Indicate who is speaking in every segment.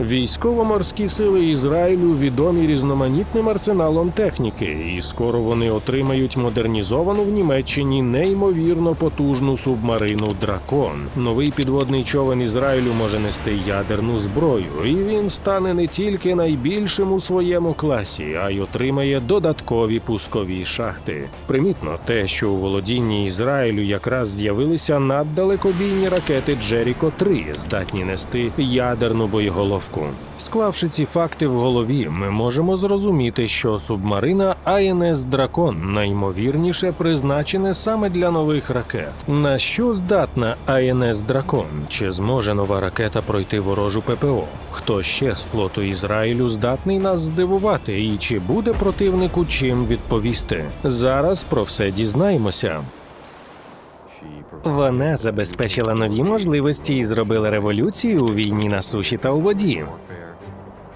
Speaker 1: Військово-морські сили Ізраїлю відомі різноманітним арсеналом техніки, і скоро вони отримають модернізовану в Німеччині неймовірно потужну субмарину Дракон. Новий підводний човен Ізраїлю може нести ядерну зброю, і він стане не тільки найбільшим у своєму класі, а й отримає додаткові пускові шахти. Примітно те, що у володінні Ізраїлю якраз з'явилися наддалекобійні ракети Джеріко 3 здатні нести ядерну боєголовку. Склавши ці факти в голові, ми можемо зрозуміти, що субмарина АНС Дракон наймовірніше призначене саме для нових ракет. На що здатна АНС Дракон? Чи зможе нова ракета пройти ворожу ППО? Хто ще з флоту Ізраїлю здатний нас здивувати? І чи буде противнику чим відповісти? Зараз про все дізнаємося. Вона забезпечила нові можливості і зробила революцію у війні на суші та у воді.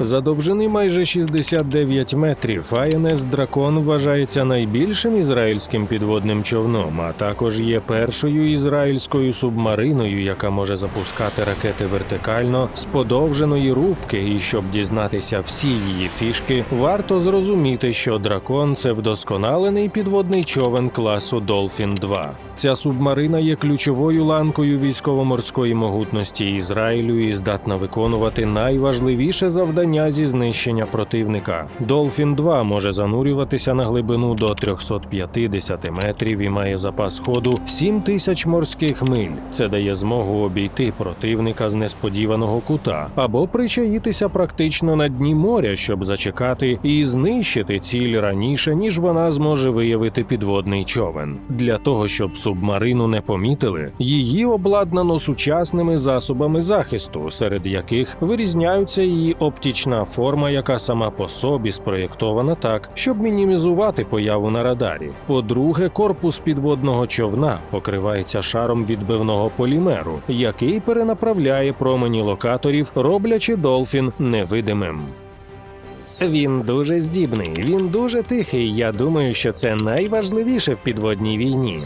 Speaker 1: За довжини майже 69 метрів АНС Дракон вважається найбільшим ізраїльським підводним човном, а також є першою ізраїльською субмариною, яка може запускати ракети вертикально з подовженої рубки. І щоб дізнатися всі її фішки, варто зрозуміти, що дракон це вдосконалений підводний човен класу Долфін 2 Ця субмарина є ключовою ланкою військово-морської могутності Ізраїлю і здатна виконувати найважливіше завдання зі знищення противника. Долфін 2 може занурюватися на глибину до 350 метрів і має запас ходу 7 тисяч морських миль. Це дає змогу обійти противника з несподіваного кута або причаїтися практично на дні моря, щоб зачекати і знищити ціль раніше, ніж вона зможе виявити підводний човен. Для того щоб субмарину не помітили, її обладнано сучасними засобами захисту, серед яких вирізняються її оптична форма, яка сама по собі спроєктована так, щоб мінімізувати появу на радарі. По-друге, корпус підводного човна покривається шаром відбивного полімеру, який перенаправляє промені локаторів, роблячи долфін невидимим. Він дуже здібний, він дуже тихий. Я думаю, що це найважливіше в підводній війні.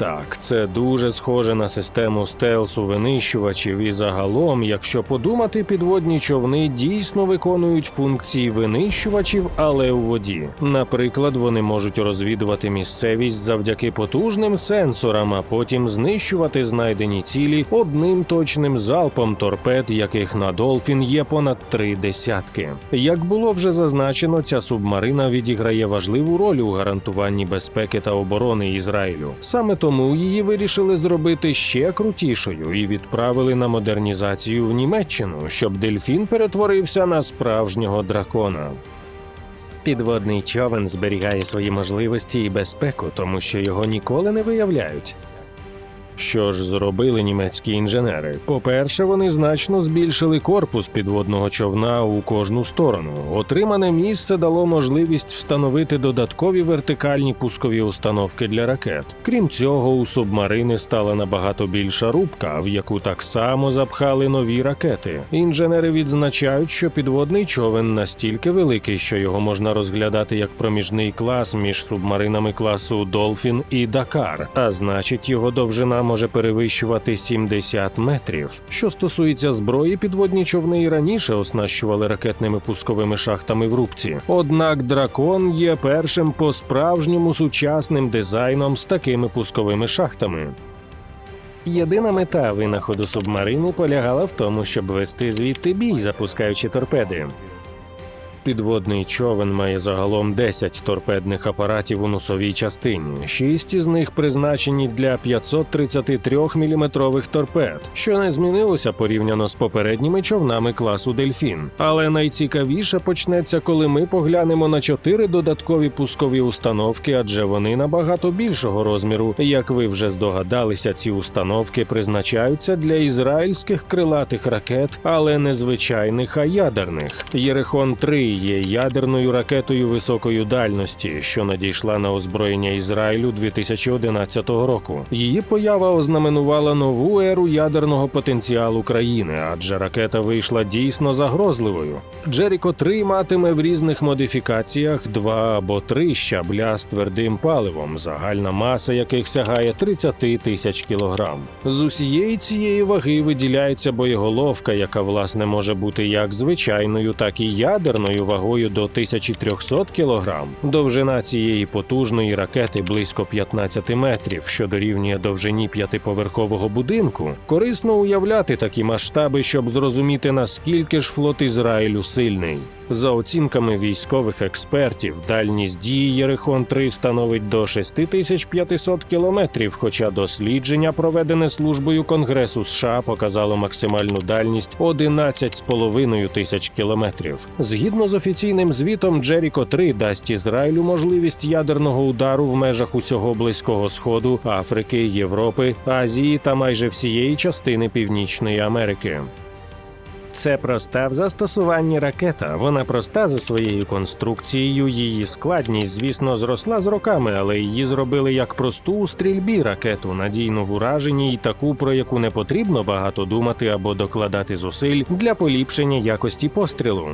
Speaker 1: Так, це дуже схоже на систему стелсу винищувачів, і загалом, якщо подумати, підводні човни дійсно виконують функції винищувачів, але у воді. Наприклад, вони можуть розвідувати місцевість завдяки потужним сенсорам, а потім знищувати знайдені цілі одним точним залпом торпед, яких на Долфін є понад три десятки. Як було вже зазначено, ця субмарина відіграє важливу роль у гарантуванні безпеки та оборони Ізраїлю. Саме тому її вирішили зробити ще крутішою і відправили на модернізацію в Німеччину, щоб дельфін перетворився на справжнього дракона. Підводний човен зберігає свої можливості і безпеку, тому що його ніколи не виявляють. Що ж зробили німецькі інженери? По-перше, вони значно збільшили корпус підводного човна у кожну сторону. Отримане місце дало можливість встановити додаткові вертикальні пускові установки для ракет. Крім цього, у субмарини стала набагато більша рубка, в яку так само запхали нові ракети. Інженери відзначають, що підводний човен настільки великий, що його можна розглядати як проміжний клас між субмаринами класу Долфін і Дакар, а значить, його довжина може перевищувати 70 метрів. Що стосується зброї, підводні човни і раніше оснащували ракетними пусковими шахтами в рубці. Однак дракон є першим по справжньому сучасним дизайном з такими пусковими шахтами. Єдина мета винаходу субмарини полягала в тому, щоб вести звідти бій, запускаючи торпеди. Підводний човен має загалом 10 торпедних апаратів у носовій частині. Шість із них призначені для 533-мм торпед, що не змінилося порівняно з попередніми човнами класу Дельфін. Але найцікавіше почнеться, коли ми поглянемо на чотири додаткові пускові установки, адже вони набагато більшого розміру. Як ви вже здогадалися, ці установки призначаються для ізраїльських крилатих ракет, але не звичайних, а ядерних. Єрехон 3 є ядерною ракетою високої дальності, що надійшла на озброєння Ізраїлю 2011 року. Її поява ознаменувала нову еру ядерного потенціалу країни, адже ракета вийшла дійсно загрозливою. Джеріко 3 матиме в різних модифікаціях два або три щабля з твердим паливом, загальна маса яких сягає 30 тисяч кілограм. З усієї цієї ваги виділяється боєголовка, яка власне може бути як звичайною, так і ядерною вагою до 1300 кілограм. Довжина цієї потужної ракети близько 15 метрів, що дорівнює довжині п'ятиповерхового будинку. Корисно уявляти такі масштаби, щоб зрозуміти наскільки ж флот Ізраїлю сильний. За оцінками військових експертів, дальність дії Єрихон 3 становить до 6500 кілометрів. Хоча дослідження, проведене службою Конгресу США, показало максимальну дальність 11,5 тисяч кілометрів. Згідно з офіційним звітом, Джеріко 3 дасть Ізраїлю можливість ядерного удару в межах усього близького сходу, Африки, Європи, Азії та майже всієї частини Північної Америки. Це проста в застосуванні ракета. Вона проста за своєю конструкцією. Її складність, звісно, зросла з роками, але її зробили як просту у стрільбі ракету, надійну в ураженні і таку, про яку не потрібно багато думати або докладати зусиль для поліпшення якості пострілу.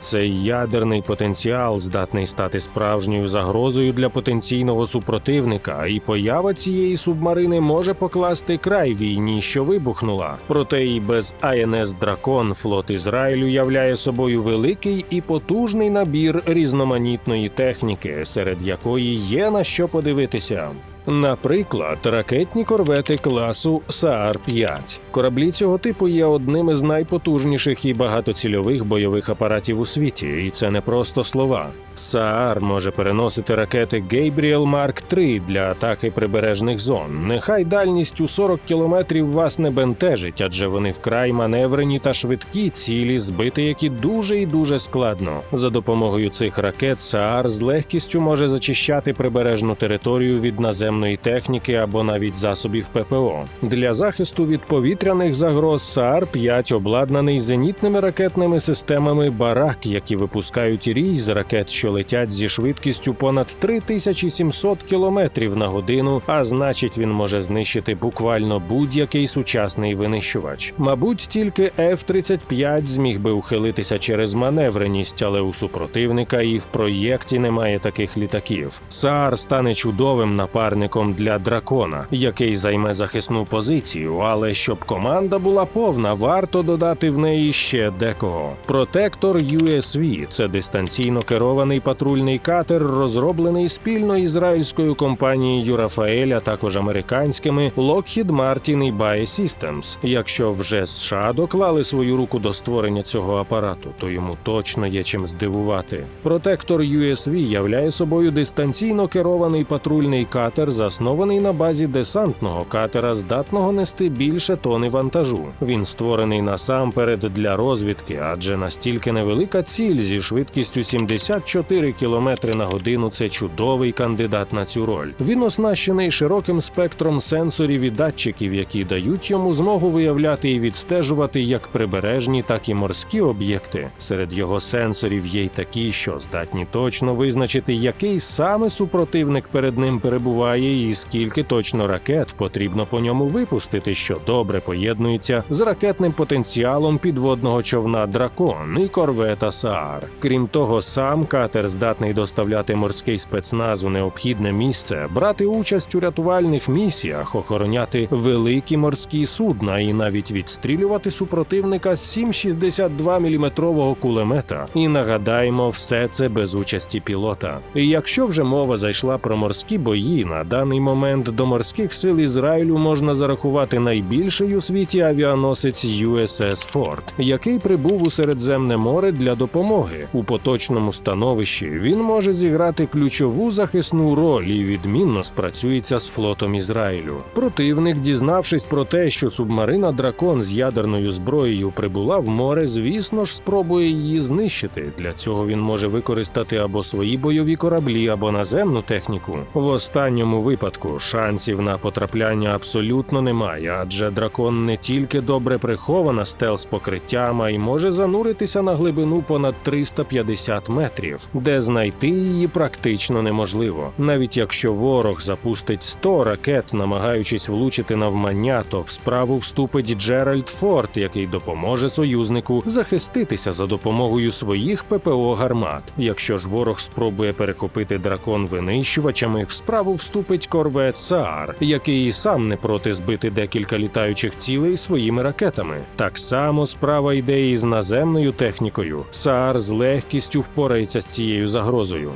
Speaker 1: Цей ядерний потенціал здатний стати справжньою загрозою для потенційного супротивника, і поява цієї субмарини може покласти край війні, що вибухнула. Проте і без АНС Дракон флот Ізраїлю являє собою великий і потужний набір різноманітної техніки, серед якої є на що подивитися. Наприклад, ракетні корвети класу Саар 5 Кораблі цього типу є одним із найпотужніших і багатоцільових бойових апаратів у світі, і це не просто слова. Саар може переносити ракети Гейбріел Марк 3 для атаки прибережних зон. Нехай дальність у 40 кілометрів вас не бентежить, адже вони вкрай маневрені та швидкі цілі, збити які дуже і дуже складно. За допомогою цих ракет Саар з легкістю може зачищати прибережну територію від наземної техніки або навіть засобів ППО. Для захисту від повітряних загроз Саар 5 обладнаний зенітними ракетними системами Барак, які випускають рій з ракет, що летять зі швидкістю понад 3700 кілометрів на годину, а значить, він може знищити буквально будь-який сучасний винищувач. Мабуть, тільки F-35 зміг би ухилитися через маневреність, але у супротивника і в проєкті немає таких літаків. Саар стане чудовим напарником для дракона, який займе захисну позицію. Але щоб команда була повна, варто додати в неї ще декого. Протектор USV – це дистанційно керований патрульний катер, розроблений спільно ізраїльською компанією Рафаель, а також американськими Lockheed Martin і Bae Systems. Якщо вже США доклали свою руку до створення цього апарату, то йому точно є чим здивувати. Протектор USV являє собою дистанційно керований патрульний катер, заснований на базі десантного катера, здатного нести більше тони вантажу. Він створений насамперед для розвідки, адже настільки невелика ціль зі швидкістю 74 км на годину це чудовий кандидат на цю роль. Він оснащений широким спектром сенсорів і датчиків, які дають йому змогу виявляти і відстежувати як прибережні, так і морські об'єкти. Серед його сенсорів є й такі, що здатні точно визначити, який саме супротивник перед ним перебуває, і скільки точно ракет потрібно по ньому випустити, що добре поєднується з ракетним потенціалом підводного човна Дракон і корвета Саар. Крім того, сам катер здатний доставляти морський спецназ у необхідне місце, брати участь у рятувальних місіях, охороняти великі морські судна і навіть відстрілювати супротивника з 7,62 мм кулемета. І нагадаємо, все це без участі пілота. І якщо вже мова зайшла про морські бої, на даний момент до морських сил Ізраїлю можна зарахувати найбільший у світі авіаносець USS Ford, який прибув у Середземне море для допомоги. У поточному становищі він може зіграти ключову захисну роль і відмінно спрацюється з флотом Ізраїлю. Противник, дізнавшись про те, що субмарина Дракон з ядерною зброєю прибула в море, звісно ж, спробує її знищити. Для цього він може використати або свої бойові кораблі, або наземну техніку. В останньому цьому випадку шансів на потрапляння абсолютно немає, адже дракон не тільки добре прихована стелс покриттям, а й може зануритися на глибину понад 350 метрів, де знайти її практично неможливо. Навіть якщо ворог запустить 100 ракет, намагаючись влучити навмання, то в справу вступить Джеральд Форд, який допоможе союзнику захиститися за допомогою своїх ППО гармат. Якщо ж ворог спробує перехопити дракон винищувачами, в справу вступить корвет Саар, який і сам не проти збити декілька літаючих цілей своїми ракетами. Так само справа йде і з наземною технікою. Саар з легкістю впорається з цією загрозою.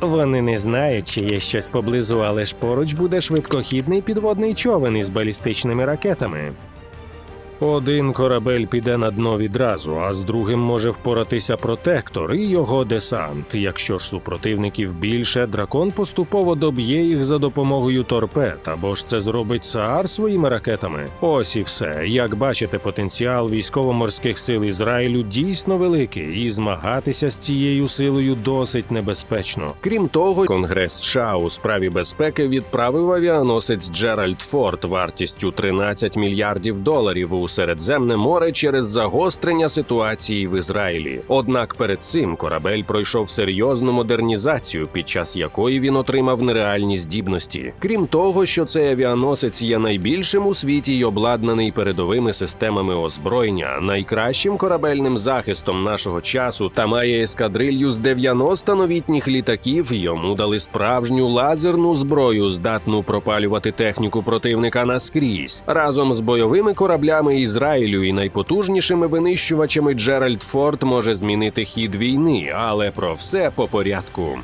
Speaker 1: Вони не знають, чи є щось поблизу, але ж поруч буде швидкохідний підводний човен із балістичними ракетами. Один корабель піде на дно відразу, а з другим може впоратися протектор і його десант. Якщо ж супротивників більше, дракон поступово доб'є їх за допомогою торпед, або ж це зробить Саар своїми ракетами. Ось і все. Як бачите, потенціал військово-морських сил Ізраїлю дійсно великий, і змагатися з цією силою досить небезпечно. Крім того, Конгрес США у справі безпеки відправив авіаносець Джеральд Форд вартістю 13 мільярдів доларів у Середземне море через загострення ситуації в Ізраїлі. Однак перед цим корабель пройшов серйозну модернізацію, під час якої він отримав нереальні здібності. Крім того, що цей авіаносець є найбільшим у світі й обладнаний передовими системами озброєння, найкращим корабельним захистом нашого часу та має ескадрилью з 90 новітніх літаків. Йому дали справжню лазерну зброю, здатну пропалювати техніку противника наскрізь разом з бойовими кораблями Ізраїлю і найпотужнішими винищувачами Джеральд Форд може змінити хід війни, але про все по порядку.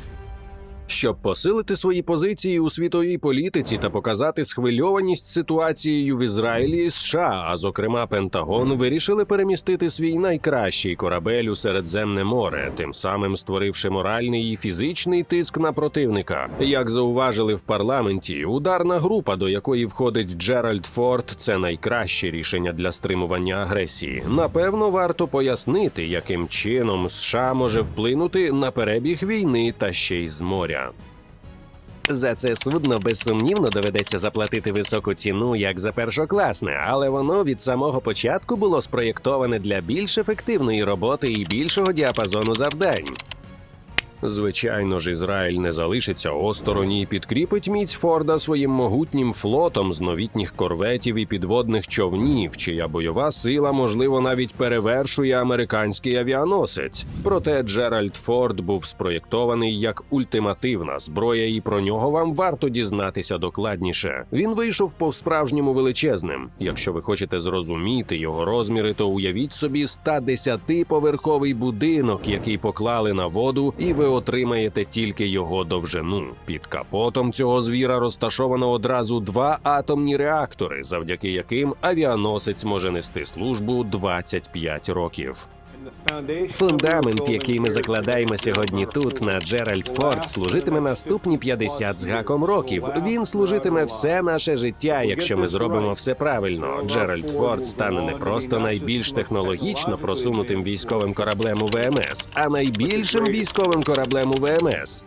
Speaker 1: Щоб посилити свої позиції у світовій політиці та показати схвильованість ситуацією в Ізраїлі, США, а зокрема Пентагон, вирішили перемістити свій найкращий корабель у Середземне море, тим самим створивши моральний і фізичний тиск на противника. Як зауважили в парламенті, ударна група, до якої входить Джеральд Форд, це найкраще рішення для стримування агресії. Напевно, варто пояснити, яким чином США може вплинути на перебіг війни та ще й з моря. За це судно безсумнівно доведеться заплатити високу ціну як за першокласне, але воно від самого початку було спроєктоване для більш ефективної роботи і більшого діапазону завдань. Звичайно ж, Ізраїль не залишиться осторонь і підкріпить міць Форда своїм могутнім флотом з новітніх корветів і підводних човнів, чия бойова сила, можливо, навіть перевершує американський авіаносець. Проте Джеральд Форд був спроєктований як ультимативна зброя, і про нього вам варто дізнатися докладніше. Він вийшов по справжньому величезним. Якщо ви хочете зрозуміти його розміри, то уявіть собі 110-поверховий будинок, який поклали на воду, і ви отримаєте тільки його довжину. Під капотом цього звіра розташовано одразу два атомні реактори, завдяки яким авіаносець може нести службу 25 років. Фундамент, який ми закладаємо сьогодні тут, на Джеральд Форд, служитиме наступні 50 з гаком років. Він служитиме все наше життя, якщо ми зробимо все правильно. Джеральд Форд стане не просто найбільш технологічно просунутим військовим кораблем у ВМС, а найбільшим військовим кораблем у ВМС.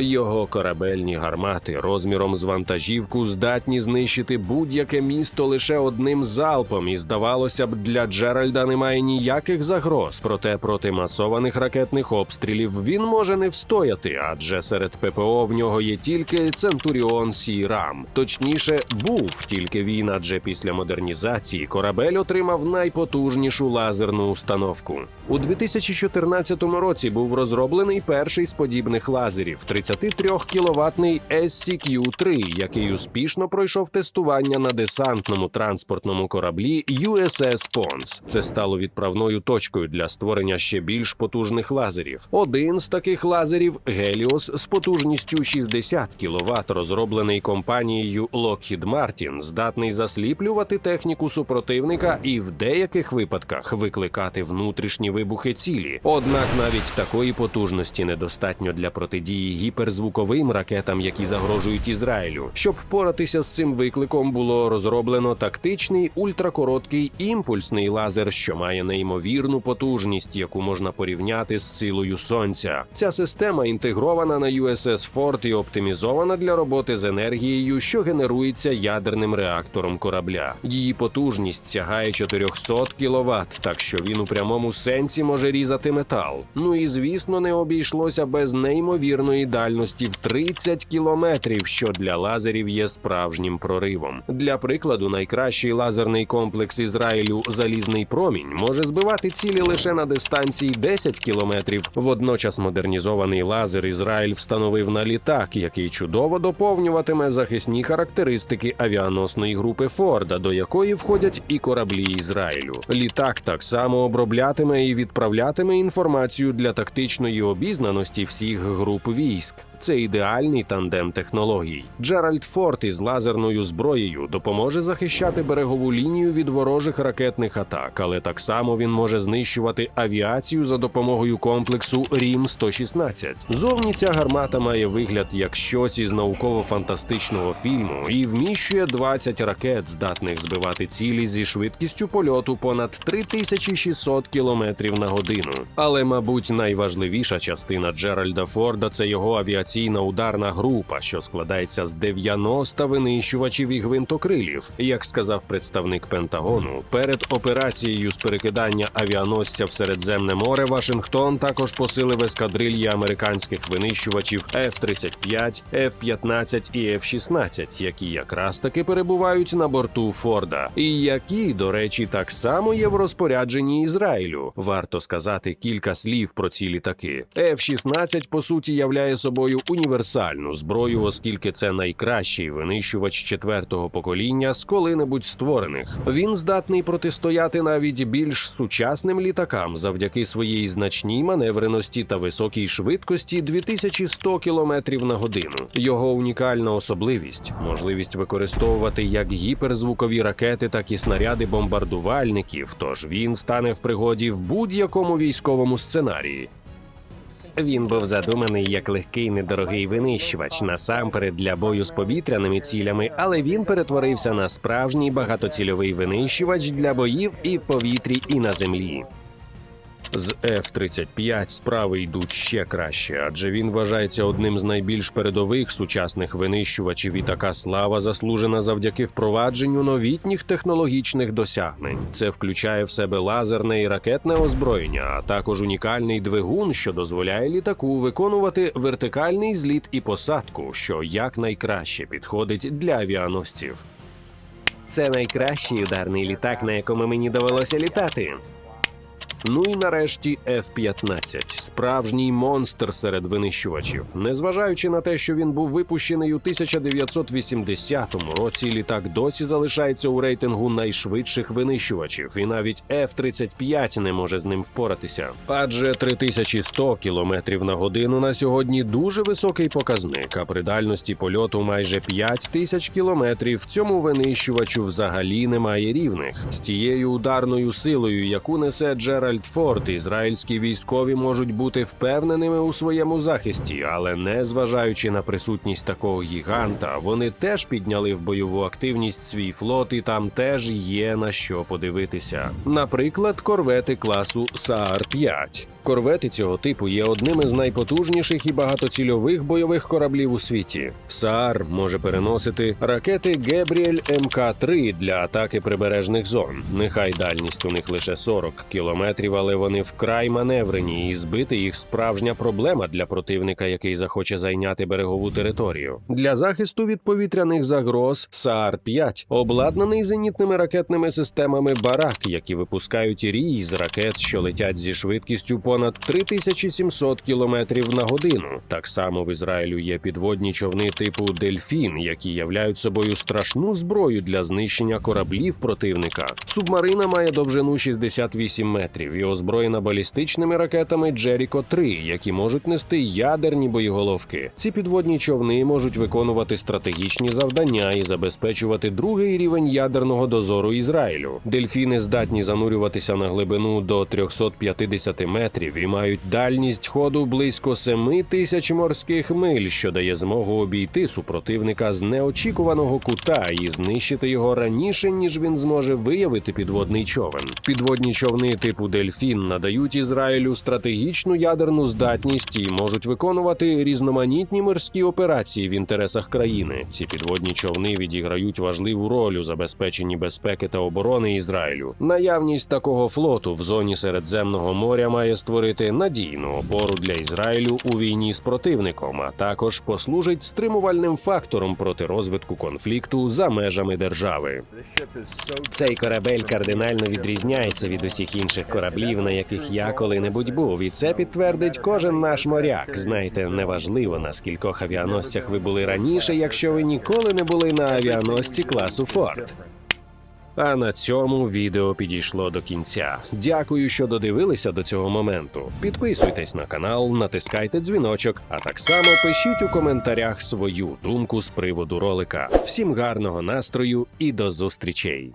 Speaker 1: Його корабельні гармати розміром з вантажівку здатні знищити будь-яке місто лише одним залпом, і здавалося б, для Джеральда немає ніяких загроз. Проте проти масованих ракетних обстрілів він може не встояти, адже серед ППО в нього є тільки Центуріон Сі Рам. Точніше, був тільки він, адже після модернізації корабель отримав найпотужнішу лазерну установку. У 2014 році був розроблений перший з подібних лазерів 33 кіловатний SCQ-3, який успішно пройшов тестування на десантному транспортному кораблі USS Pons. Це стало відправною точкою для створення ще більш потужних лазерів. Один з таких лазерів Helios з потужністю 60 кВт, розроблений компанією Lockheed Martin, здатний засліплювати техніку супротивника і в деяких випадках викликати внутрішні вибухи цілі. Однак навіть такої потужності недостатньо для протидії гіперзвуковим ракетам, які загрожують Ізраїлю. Щоб впоратися з цим викликом, було розроблено тактичний ультракороткий імпульсний лазер, що має неймовірну потужність, яку можна порівняти з силою сонця. Ця система інтегрована на USS Ford і оптимізована для роботи з енергією, що генерується ядерним реактором корабля. Її потужність сягає 400 кВт, так що він у прямому сенсі може різати метал. Ну і звісно, не обійшлося без неймовірної дальності в 30 кілометрів, що для лазерів є справжнім проривом. Для прикладу, найкращий лазерний комплекс Ізраїлю Залізний промінь може збивати цілі лише на дистанції 10 кілометрів. Водночас модернізований лазер Ізраїль встановив на літак, який чудово доповнюватиме захисні характеристики авіаносної групи Форда, до якої входять і кораблі Ізраїлю. Літак так само оброблятиме і відправлятиме інформацію для тактичної обізнаності всіх груп військ. Це ідеальний тандем технологій. Джеральд Форд із лазерною зброєю допоможе захищати берегову лінію від ворожих ракетних атак, але так само він може знищувати авіацію за допомогою комплексу Рім 116 Зовні ця гармата має вигляд як щось із науково-фантастичного фільму і вміщує 20 ракет, здатних збивати цілі зі швидкістю польоту понад 3600 км на годину. Але, мабуть, найважливіша частина Джеральда Форда це його авіаційна ударна група, що складається з 90 винищувачів і гвинтокрилів. Як сказав представник Пентагону, перед операцією з перекидання авіаносця в Середземне море Вашингтон також посилив ескадрильї американських винищувачів F-35, F-15 і F-16, які якраз таки перебувають на борту Форда, і які, до речі, так само є в розпорядженні Ізраїлю. Варто сказати кілька слів про ці літаки. F-16, по суті являє собою універсальну зброю, оскільки це найкращий винищувач четвертого покоління з коли-небудь створених. Він здатний протистояти навіть більш сучасним літакам завдяки своїй значній маневреності та високій швидкості 2100 км на годину. Його унікальна особливість можливість використовувати як гіперзвукові ракети, так і снаряди бомбардувальників. Тож він стане в пригоді в будь-якому військовому сценарії. Він був задуманий як легкий недорогий винищувач насамперед для бою з повітряними цілями, але він перетворився на справжній багатоцільовий винищувач для боїв і в повітрі, і на землі. З F-35 справи йдуть ще краще, адже він вважається одним з найбільш передових сучасних винищувачів, і така слава заслужена завдяки впровадженню новітніх технологічних досягнень. Це включає в себе лазерне і ракетне озброєння, а також унікальний двигун, що дозволяє літаку виконувати вертикальний зліт і посадку, що якнайкраще підходить для авіаносців. Це найкращий ударний літак, на якому мені довелося літати. Ну і нарешті F-15 – справжній монстр серед винищувачів. Незважаючи на те, що він був випущений у 1980 році, літак досі залишається у рейтингу найшвидших винищувачів, і навіть F-35 не може з ним впоратися. Адже 3100 км на годину на сьогодні дуже високий показник, а при дальності польоту майже 5000 км цьому винищувачу взагалі немає рівних. З тією ударною силою, яку несе Джеральд Форд, ізраїльські військові можуть бути впевненими у своєму захисті, але не зважаючи на присутність такого гіганта, вони теж підняли в бойову активність свій флот, і там теж є на що подивитися. Наприклад, корвети класу Саар 5 Корвети цього типу є одним із найпотужніших і багатоцільових бойових кораблів у світі. Саар може переносити ракети Гебріель МК-3 для атаки прибережних зон. Нехай дальність у них лише 40 кілометрів, але вони вкрай маневрені, і збити їх справжня проблема для противника, який захоче зайняти берегову територію. Для захисту від повітряних загроз Саар 5 обладнаний зенітними ракетними системами Барак, які випускають рій з ракет, що летять зі швидкістю понад 3700 км на годину. Так само в Ізраїлю є підводні човни типу Дельфін, які являють собою страшну зброю для знищення кораблів противника. Субмарина має довжину 68 метрів і озброєна балістичними ракетами Джеріко 3 які можуть нести ядерні боєголовки. Ці підводні човни можуть виконувати стратегічні завдання і забезпечувати другий рівень ядерного дозору Ізраїлю. Дельфіни здатні занурюватися на глибину до 350 метрів літаків і мають дальність ходу близько 7 тисяч морських миль, що дає змогу обійти супротивника з неочікуваного кута і знищити його раніше, ніж він зможе виявити підводний човен. Підводні човни типу Дельфін надають Ізраїлю стратегічну ядерну здатність і можуть виконувати різноманітні морські операції в інтересах країни. Ці підводні човни відіграють важливу роль у забезпеченні безпеки та оборони Ізраїлю. Наявність такого флоту в зоні Середземного моря має створити надійну опору для Ізраїлю у війні з противником, а також послужить стримувальним фактором проти розвитку конфлікту за межами держави. Цей корабель кардинально відрізняється від усіх інших кораблів, на яких я коли-небудь був, і це підтвердить кожен наш моряк. Знаєте, неважливо на скількох авіаносцях ви були раніше, якщо ви ніколи не були на авіаносці класу Форд. А на цьому відео підійшло до кінця. Дякую, що додивилися до цього моменту. Підписуйтесь на канал, натискайте дзвіночок, а так само пишіть у коментарях свою думку з приводу ролика. Всім гарного настрою і до зустрічей!